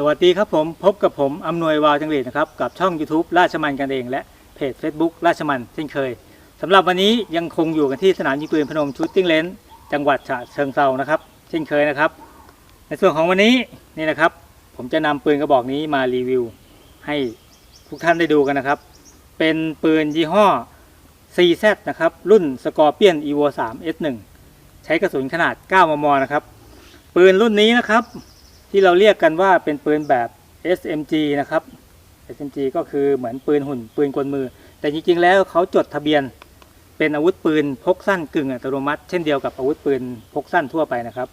สวัสดีครับผมพบกับผมอำนวยวาวจังหรีดนะครับกับช่อง YouTube ราชมันกันเอง และเพจ Facebook ราชมันเช่นเคยสำหรับวันนี้ยังคงอยู่กันที่สนามยิงปืนพนมชูตติ้งเลนจังหวัดฉะเชิงเซานะครับ เช่นเคยนะครับ ในส่วนของวันนี้นี่นะครับ ผมจะนำปืนกระบอกนี้มารีวิว ให้ทุกท่านได้ดูกันนะครับ เป็นปืนยี่ห้อ CZ นะครับรุ่น Scorpion Evo 3 S1 ใช้กระสุนขนาด 9 มมนะครับ ปืนรุ่นนี้นะครับ ที่เราเรียกกันว่าเป็นปืนแบบ SMG นะครับ SMG ก็คือเหมือนปืนหุ่นปืนกลมือ แต่จริงๆ แล้วเขาจดทะเบียนเป็นอาวุธปืนพกสั้นกึ่งอัตโนมัติ เช่นเดียวกับอาวุธปืนพกสั้นทั่วไปนะครับ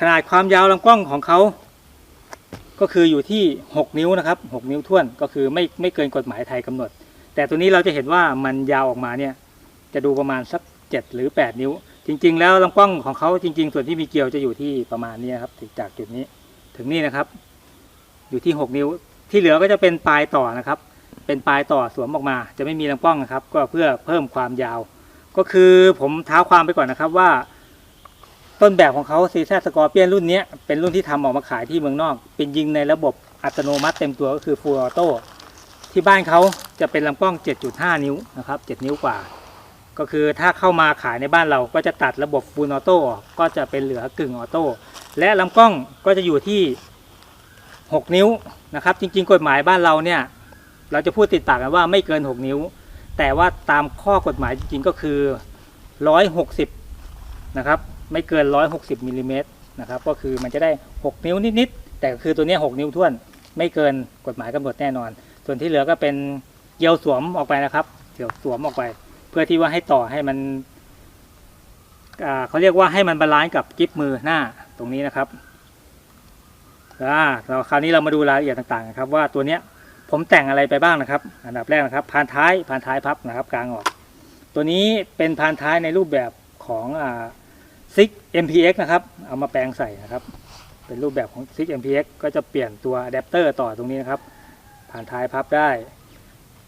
ขนาดความยาวลำกล้องของเขาก็คืออยู่ที่ 6 นิ้วนะครับ 6 นิ้วท่วนก็คือไม่ไม่เกินกฎหมายไทยกำหนด แต่ตัวนี้เราจะเห็นว่ามันยาวออกมาเนี่ยจะดูประมาณสัก 7 หรือ 8 นิ้ว จริง ๆ แล้วลำกล้องของเขาจริง ๆ ส่วนที่มีเกลียวจะอยู่ที่ประมาณนี้นครับจากจุดนี้ ถึงนี่นะครับ อยู่ที่ 6 นิ้ว ที่เหลือก็จะเป็นปลายต่อนะครับ เป็นปลายต่อสวมออกมา จะไม่มีลำกล้องนะครับ ก็เพื่อเพิ่มความยาว ก็คือผมเท้าความไปก่อนนะครับว่า ต้นแบบของเขาซีซ่าสกอร์เปียนรุ่นนี้เป็นรุ่นที่ทำออกมาขายที่เมืองนอก เป็นยิงในระบบอัตโนมัติเต็มตัวก็คือ Full Auto ที่บ้านเขาจะเป็นลำกล้อง 7.5 นิ้วนะครับ 7 นิ้วกว่า ก็คือถ้าเข้ามาขายในบ้านเราก็จะตัดระบบ Full Auto ออกก็จะเป็นเหลือกึ่งออโต้ และลำกล้องก็จะอยู่ที่ 6 นิ้วนะครับ จริงๆ กฎหมายบ้านเราเนี่ย เราจะพูดติดปากกันว่าไม่เกิน 6 นิ้ว แต่ว่าตามข้อกฎหมายจริงๆ ก็คือ 160 นะครับ ไม่เกิน 160มิลลิเมตรนะครับ ก็คือมันจะได้ 6 นิ้วนิดๆ แต่คือตัวนี้ 6 นิ้วท่วน ไม่เกินกฎหมายกำหนดแน่นอน ส่วนที่เหลือก็เป็นเกลียวสวมออกไปนะครับเกลียวสวมออกไป เพื่อที่ว่าให้ต่อให้มันอ่าเขาเรียกว่าให้มันบาลานซ์กับกิฟมือหน้า ตรงนี้นะครับอ่าเราคราวนี้เรามาดูรายละเอียดต่างๆนะครับ ว่าตัวเนี้ยผมแต่งอะไรไปบ้างนะครับ อันดับแรกนะครับพานท้ายพานท้ายพับนะครับ กลางออก ตัวนี้เป็นพานท้ายในรูปแบบของอ่าซิก MPX นะครับ เอามาแปลงใส่นะครับ เป็นรูปแบบของซิก MPX ก็จะเปลี่ยนตัวอะแดปเตอร์ต่อตรงนี้นะครับ ผ่านท้ายพับได้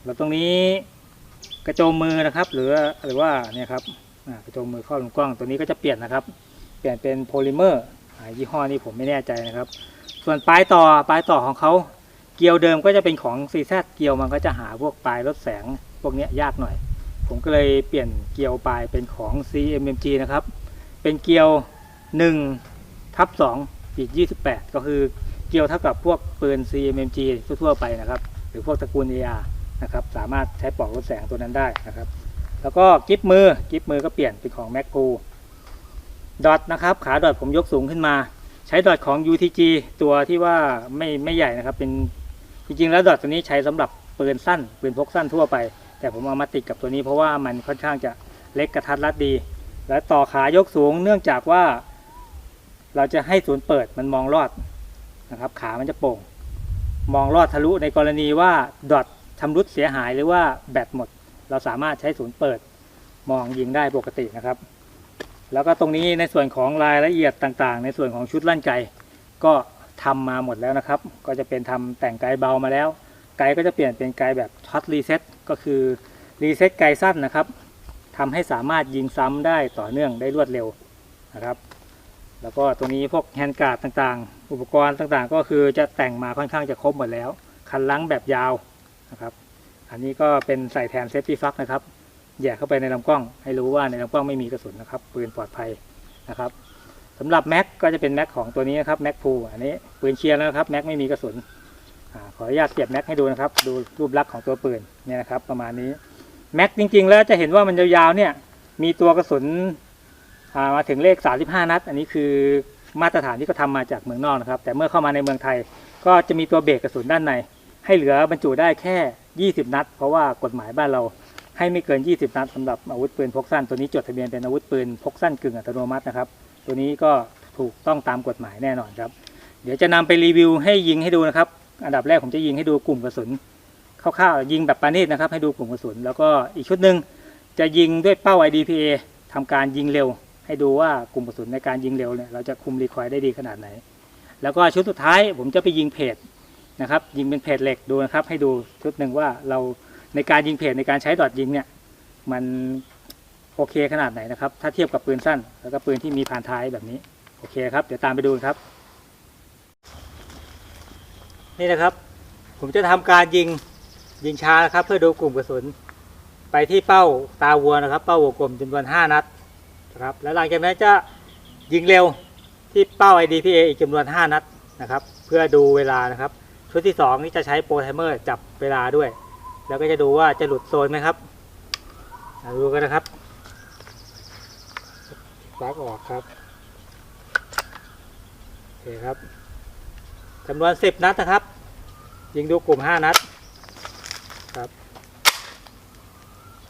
แล้วตรงนี้กระโจมมือนะครับ หรือหรือว่าเนี่ยครับกระโจมมือครอบลำกล้องตัวนี้ก็จะเปลี่ยนนะครับ เปลี่ยนเป็นโพลิเมอร์ ยี่ห้อนี้ผมไม่แน่ใจนะครับ ส่วนปลายต่อปลายต่อของเขาเกลียวเดิมก็จะเป็นของ CZ เกลียวมันก็จะหาพวกปลายลดแสงพวกเนี้ยยากหน่อย ผมก็เลยเปลี่ยนเกลียวปลายเป็นของ CMMG นะครับ เป็นเกลียว1ทับ2อีก 28 ก็คือเกลียวเท่ากับพวกปืน CMMG ทั่วๆไปนะครับ หรือพวกตระกูล AR นะครับ สามารถใช้ปลอกลดแสงตัวนั้นได้นะครับ แล้วก็กิฟมือกิฟมือก็เปลี่ยนเป็นของ m a c กู ดอทนะครับ ขาดอทผมยกสูงขึ้นมา ใช้ดอทของ UTG ตัวที่ว่าไม่ไม่ใหญ่นะครับ เป็นจริงๆแล้วดอทตัวนี้ใช้สำหรับปืนสั้นปืนพกสั้นทั่วไป แต่ผมเอามาติดกับตัวนี้เพราะว่ามันค่อนข้างจะเล็กกระทัดรัดดี และต่อขายกสูงเนื่องจากว่า เราจะให้ศูนย์เปิดมันมองลอดนะครับ ขามันจะโป่ง มองลอดทะลุในกรณีว่าดอทชำรุดเสียหายหรือว่าแบตหมด เราสามารถใช้ศูนย์เปิดมองยิงได้ปกตินะครับ แล้วก็ตรงนี้ในส่วนของรายละเอียดต่างๆ ในส่วนของชุดลั่นไกก็ทำมาหมดแล้วนะครับ ก็จะเป็นทำแต่งไกเบามาแล้ว ไกก็จะเปลี่ยนเป็นไกแบบช็อตรีเซ็ตก็คือรีเซ็ตไกสั้นนะครับทำให้สามารถยิงซ้ำได้ต่อเนื่องได้รวดเร็วนะครับ แล้วก็ตรงนี้พวกแฮนด์การ์ดต่างๆ อุปกรณ์ต่างๆ ก็คือจะแต่งมาค่อนข้างจะครบหมดแล้ว คันลังแบบยาวนะครับ อันนี้ก็เป็นใส่แทนเซฟตี้ฟักนะครับ แยกเข้าไปในลำกล้อง ให้รู้ว่าในลำกล้องไม่มีกระสุนนะครับปืนปลอดภัยนะครับสำหรับแม็กก็จะเป็นแม็กของตัวนี้นะครับแม็กพูอันนี้ปืนเชียร์แล้วครับแม็กไม่มีกระสุนอขออนุญาตเก็บแม็กให้ดูนะครับ ดูรูปลักษณ์ของตัวปืนเนี่ยนะครับ ประมาณนี้แม็กจริง ๆ แล้วจะเห็นว่ามันยาวๆเนี่ย มีตัวกระสุนมาถึงเลข 35 นัด อันนี้คือมาตรฐานที่เขาทำมาจากเมืองนอกนะครับ แต่เมื่อเข้ามาในเมืองไทย ก็จะมีตัวเบรกกระสุนด้านใน ให้เหลือบรรจุได้แค่ 20 นัด เพราะว่ากฎหมายบ้านเรา ให้ไม่เกิน 20 นัดสำหรับอาวุธปืนพกสั้น ตัวนี้จดทะเบียนเป็นอาวุธปืนพกสั้นกึ่งอัตโนมัตินะครับ ตัวนี้ก็ถูกต้องตามกฎหมายแน่นอนครับ เดี๋ยวจะนำไปรีวิวให้ยิงให้ดูนะครับ อันดับแรกผมจะยิงให้ดูกลุ่มกระสุนคร่าวๆยิงแบบปานีตนะครับ ให้ดูกลุ่มกระสุน แล้วก็อีกชุดหนึ่งจะยิงด้วยเป้า IDPA ทำการยิงเร็ว ให้ดูว่ากลุ่มกระสุนในการยิงเร็วเนี่ยเราจะคุมรีคอยได้ดีขนาดไหน แล้วก็ชุดสุดท้ายผมจะไปยิงเพจนะครับ ยิงเป็นเพจเหล็กดูนะครับ ให้ดูชุดหนึ่งว่าเรา ในการยิงเพจในการใช้ดอทยิงเนี่ยมันโอเคขนาดไหนนะครับ ถ้าเทียบกับปืนสั้น แล้วก็ปืนที่มีผ่านท้ายแบบนี้โอเคครับ เดี๋ยวตามไปดูครับ นี่นะครับ ผมจะทำการยิงยิงช้านะครับ เพื่อดูกลุ่มกระสุน ไปที่เป้าตาวัวนะครับ เป้าหัวกลมจำนวน 5 นัดนะครับแล้วหลังจากนั้นจะยิงเร็วที่เป้า IDPA อีกจำนวน 5 นัดนะครับ เพื่อดูเวลานะครับ ชุดที่ 2 นี่จะใช้โปรไทเมอร์จับเวลาด้วย แล้วก็จะดูว่าจะหลุดโซนไหมครับดูกันนะครับปลั๊กออกครับโอเคครับจำนวน10นัดนะครับ ยิงดูกลุ่ม5นัดครับ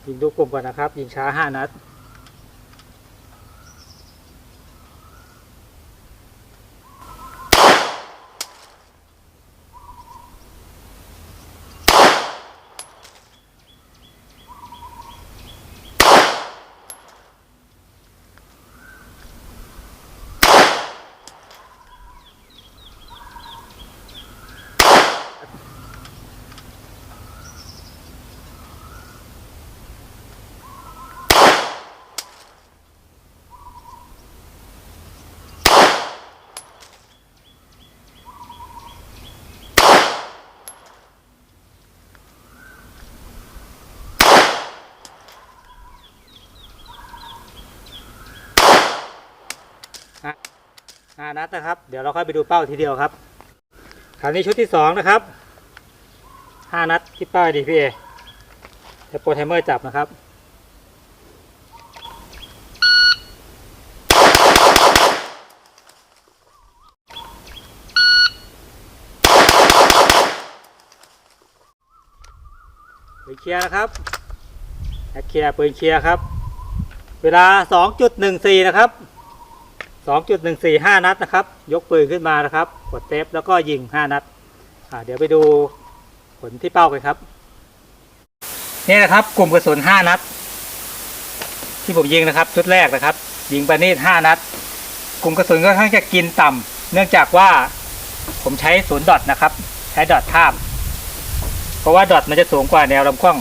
ยิงดูกลุ่มก่อนนะครับ ยิงช้า5นัด ห้านัดนะครับ เดี๋ยวเราค่อยไปดูเป้าทีเดียวครับคราวนี้ชุดที่สองนะครับห้านัดที่เป้า DPA ใช้โปรไทเมอร์จับนะครับปืนเคลียร์นะครับแอคเคลียร์ปืนเคลียร์ครับ เวลา 2.14 นะครับ 2.145 นัดนะครับ ยกปืนขึ้นมานะครับ กดเซฟแล้วก็ยิง 5 นัดเดี๋ยวไปดูผลที่เป้ากันครับ นี่นะครับ กลุ่มกระสุน 5 นัด ที่ผมยิงนะครับ ชุดแรกนะครับ ยิงปานีด5นัด กลุ่มกระสุนก็ค่อนข้างจะกินต่ำเนื่องจากว่าผมใช้ศูนย์ดอทนะครับ ใช้ดอททาบเพราะว่าดอทมันจะสูงกว่าแนวลำกล้อง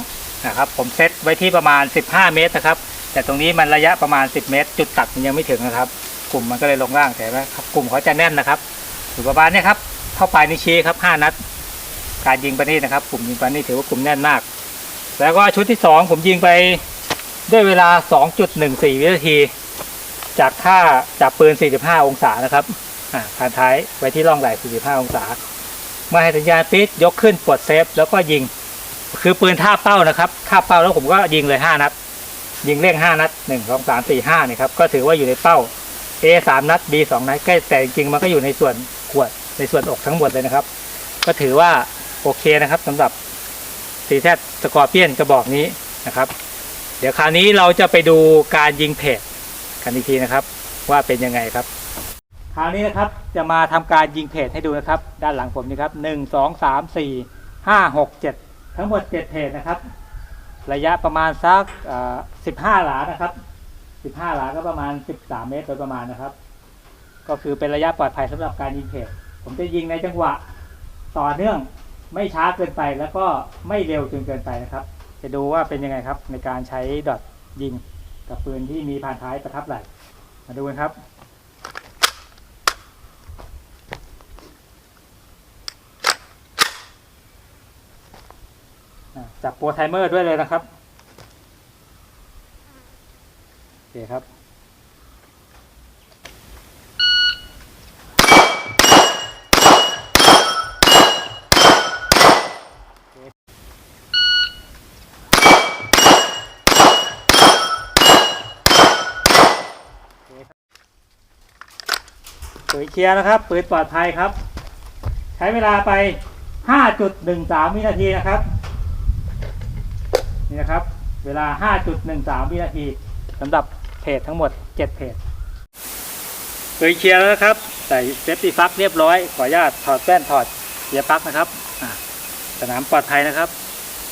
นะครับ ผมเซตไว้ที่ประมาณ 15 เมตรนะครับ แต่ตรงนี้มันระยะประมาณ 10 เมตร จุดตัดมันยังไม่ถึงนะครับ ลุ่มมันก็เลยลงล่างแต่ว่าครับกลุ่มเขาจะแน่นนะครับอยู่ประมาณเนี้ยครับเข้าปลายนิ้วชี้ครับ5นัด การยิงปานี่นะครับ กลุ่มยิงปานี่ถือว่ากลุ่มแน่นมาก แล้วก็ชุดที่2ผมยิงไปด้วยเวลา 2.14 วินาที จากท่าจากปืน 45 องศานะครับอ่าผ่านท้ายไว้ที่ร่องไหล่ 45 องศาเมื่อให้สัญญาณปิดยกขึ้นปลดเซฟ แล้วก็ยิง คือปืนท่าเป้านะครับท่าเป้าแล้วผมก็ยิงเลย 5 นัด ยิงเร่ง 5 นัด 1 2 3 4 5นี่ครับ ก็ถือว่าอยู่ในเป้า A 3นัด B 2นัดใกล้แต่จริงมันก็อยู่ในส่วนขวดในส่วนอกทั้งหมดเลยนะครับ ก็ถือว่าโอเคนะครับสำหรับซีแซสกอร์เปียนกระบอกนี้นะครับ เดี๋ยวคราวนี้เราจะไปดูการยิงเพจกันอีกทีนะครับ ว่าเป็นยังไงครับ คราวนี้นะครับจะมาทำการยิงเพจให้ดูนะครับ ด้านหลังผมนี่ครับหนึ่งสองสามสี่ห้าหกเจ็ดทั้งหมดเจ็ดเพจนะครับ ระยะประมาณสักสิบห้าหลานะครับ สิบห้าหลาก็ประมาณสิบสามเมตรโดยประมาณนะครับ ก็คือเป็นระยะปลอดภัยสำหรับการยิงเพจผมจะยิงในจังหวะต่อเนื่องไม่ช้าเกินไปแล้วก็ไม่เร็วจนเกินไปนะครับ จะดูว่าเป็นยังไงครับ ในการใช้ดอทยิงกับปืนที่มีผ่านท้ายประทับไหลมาดูกันครับจับโปรไทเมอร์ด้วยเลยนะครับ โอ เคครับปืนเคลียร์นะครับปืนปลอดภัยครับ ใช้เวลาไป 5.13 วินาทีนะครับ นี่นะครับ เวลา 5.13 วินาทีสำหรับ เพจทั้งหมด 7 เพจปืนเคลียร์แล้วนะครับ ใส่เซฟตี้ฟักเรียบร้อย ขออนุญาตถอดแป้นถอดเกียร์ฟักนะครับสนามปลอดภัยนะครับ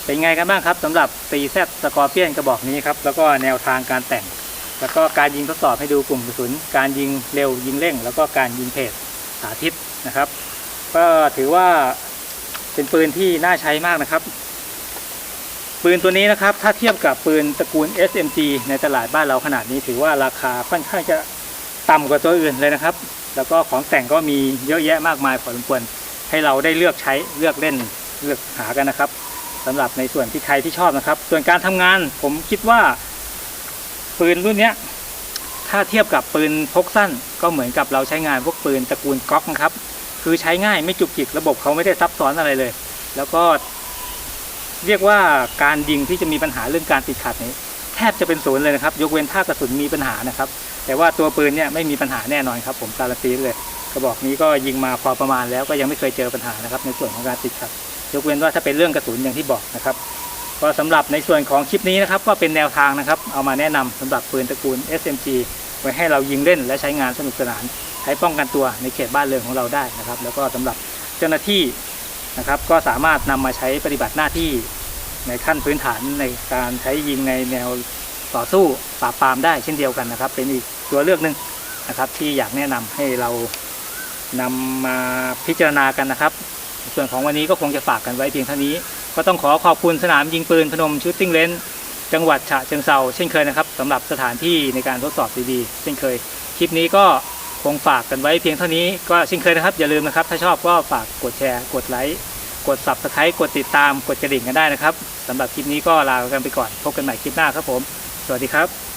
เป็นไงกันบ้างครับสำหรับ CZ Scorpion กระบอกนี้ครับ แล้วก็แนวทางการแต่ง แล้วก็การยิงทดสอบให้ดูกลุ่มกระสุน การยิงเร็วยิงเร่ง แล้วก็การยิงเพจสาธิตนะครับ ก็ถือว่าเป็นปืนที่น่าใช้มากนะครับ ปืนตัวนี้นะครับถ้าเทียบกับปืนตระกูล SMG ในตลาดบ้านเราขนาดนี้ ถือว่าราคาค่อนข้างจะต่ำกว่าตัวอื่นเลยนะครับ แล้วก็ของแต่งก็มีเยอะแยะมากมายพอสมควรให้เราได้เลือกใช้เลือกเล่นเลือกหากันนะครับสำหรับในส่วนที่ใครที่ชอบนะครับ ส่วนการทำงานผมคิดว่า ปืนรุ่นเนี้ยถ้าเทียบกับปืนพกสั้น ก็เหมือนกับเราใช้งานพวกปืนตระกูลก๊อกนะครับคือใช้ง่ายไม่จุกจิกระบบเขาไม่ได้ซับซ้อนอะไรเลย แล้วก็ เรียกว่าการยิงที่จะมีปัญหาเรื่องการติดขัดนี้แทบจะเป็นศูนย์เลยนะครับ ยกเว้นถ้ากระสุนมีปัญหานะครับ แต่ว่าตัวปืนเนี่ยไม่มีปัญหาแน่นอนครับ ผมการันตีเลยกระบอกนี้ก็ยิงมาพอประมาณแล้วก็ยังไม่เคยเจอปัญหานะครับ ในส่วนของการติดขัด ยกเว้นว่าถ้าเป็นเรื่องกระสุนอย่างที่บอกนะครับก็สำหรับในส่วนของคลิปนี้นะครับก็เป็นแนวทางนะครับ เอามาแนะนำสำหรับปืนตระกูล SMG ไว้ให้เรายิงเล่นและใช้งานสนุกสนานใช้ป้องกันตัวในเขตบ้านเรือนของเราได้นะครับ แล้วก็สำหรับเจ้าหน้าที่นะครับ ก็สามารถนำมาใช้ปฏิบัติหน้าที่ ในขั้นพื้นฐานในการใช้ยิงในแนวต่อสู้ปราบปรามได้เช่นเดียวกันนะครับ เป็นอีกตัวเลือกหนึ่งนะครับ ที่อยากแนะนำให้เรานำมาพิจารณากันนะครับ ส่วนของวันนี้ก็คงจะฝากกันไว้เพียงเท่านี้ ก็ต้องขอขอบคุณสนามยิงปืนพนมชูตติ้งเลนจังหวัดฉะเชิงเซาเช่นเคยนะครับสำหรับสถานที่ในการทดสอบดีๆเช่นเคย คลิปนี้ก็คงฝากกันไว้เพียงเท่านี้ก็เช่นเคยนะครับ อย่าลืมนะครับ ถ้าชอบก็ฝากกดแชร์กดไลค์ กด subscribe กดติดตามกดกระดิ่งกันได้นะครับสำหรับคลิปนี้ก็ลากันไปก่อนพบกันใหม่คลิปหน้าครับผม สวัสดีครับ